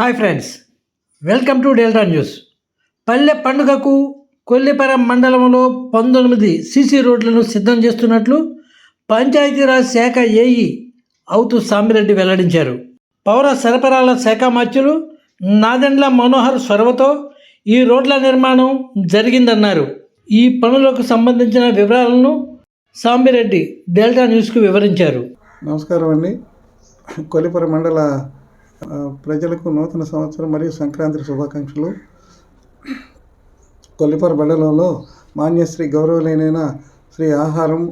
Hi friends welcome to Delta News. పల్లె పండుగకు కొల్లిపరం మండలంలో పంతొమ్మిది సీసీ రోడ్లను సిద్ధం చేస్తున్నట్లు పంచాయతీరాజ్ శాఖ ఏఈ అవుతు సామిరెడ్డి వెల్లడించారు. పౌర సరఫరాల శాఖ మంత్రులు నాదెండ్ల మనోహర్ స్వరవతో ఈ రోడ్ల నిర్మాణం జరిగిందన్నారు. ఈ పనులకు సంబంధించిన వివరాలను సాంబిరెడ్డి డెల్టా న్యూస్కు వివరించారు. నమస్కారం అండి. కొలిపుర మండల ప్రజలకు నూతన సంవత్సరం మరియు సంక్రాంతి శుభాకాంక్షలు. కొల్లిపర మండలంలో మాన్యశ్రీ గౌరవలేనైన శ్రీ ఆహారం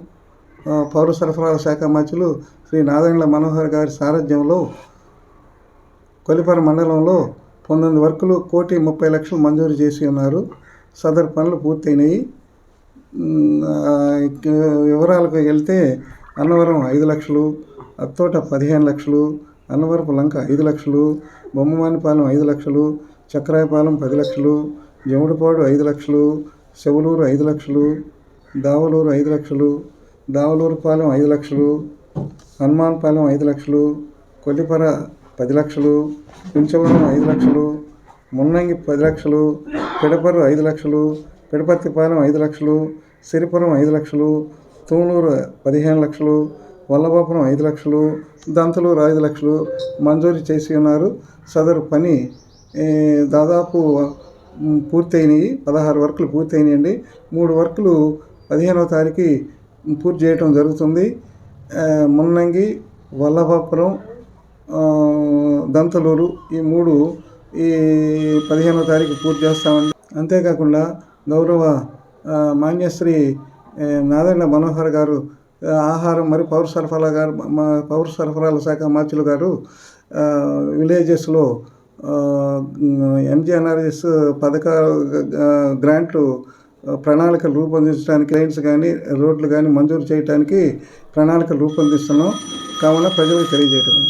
పౌర సరఫరాల శాఖ మంత్రులు శ్రీ నారాయణల మనోహర్ గారి సారథ్యంలో కొలిపర మండలంలో పంతొమ్మిది వర్కులు కోటి ముప్పై లక్షలు మంజూరు చేసి ఉన్నారు. సదరు పనులు పూర్తయినాయి. వివరాలకు వెళ్తే అన్నవరం ఐదు లక్షలు అత్తోట పదిహేను లక్షలు అన్నవరపు లంక ఐదు లక్షలు బొమ్మమానిపాలెం ఐదు లక్షలు చక్రాయపాలెం పది లక్షలు జముడిపాడు ఐదు లక్షలు సెవలూరు ఐదు లక్షలు దావలూరు ఐదు లక్షలు దావలూరుపాలెం ఐదు లక్షలు హనుమాన్పాలెం ఐదు లక్షలు కొల్లిపర పది లక్షలు కుంచవరం ఐదు లక్షలు మున్నంగి పది లక్షలు పిడపరు ఐదు లక్షలు పిడపర్తిపాలెం ఐదు లక్షలు సిరిపురం ఐదు లక్షలు తూనూరు పదిహేను లక్షలు వల్లభాపురం ఐదు లక్షలు దంతలూరు ఐదు లక్షలు మంజూరు చేసి ఉన్నారు. సదరు పని దాదాపు పూర్తయినాయి. పదహారు వర్కులు పూర్తయినాయండి. మూడు వర్కులు పదిహేనవ తారీఖు పూర్తి చేయటం జరుగుతుంది. మున్నంగి వల్లభాపురం దంతలూరు ఈ మూడు ఈ పదిహేనవ తారీఖు పూర్తి చేస్తామండి. అంతేకాకుండా గౌరవ మాన్యశ్రీ నారాయణ మనోహర్ గారు ఆహారం మరియు పౌర సరఫరా గారు మా పౌర సరఫరాల శాఖ మార్చులు గారు విలేజెస్లో ఎంజీఎన్ఆర్ఎస్ పథక గ్రాంట్లు ప్రణాళికలు రూపొందించడానికి లైన్స్ కానీ రోడ్లు కానీ మంజూరు చేయడానికి ప్రణాళికలు రూపొందిస్తున్నాం. కావున ప్రజలకు తెలియజేయటమే.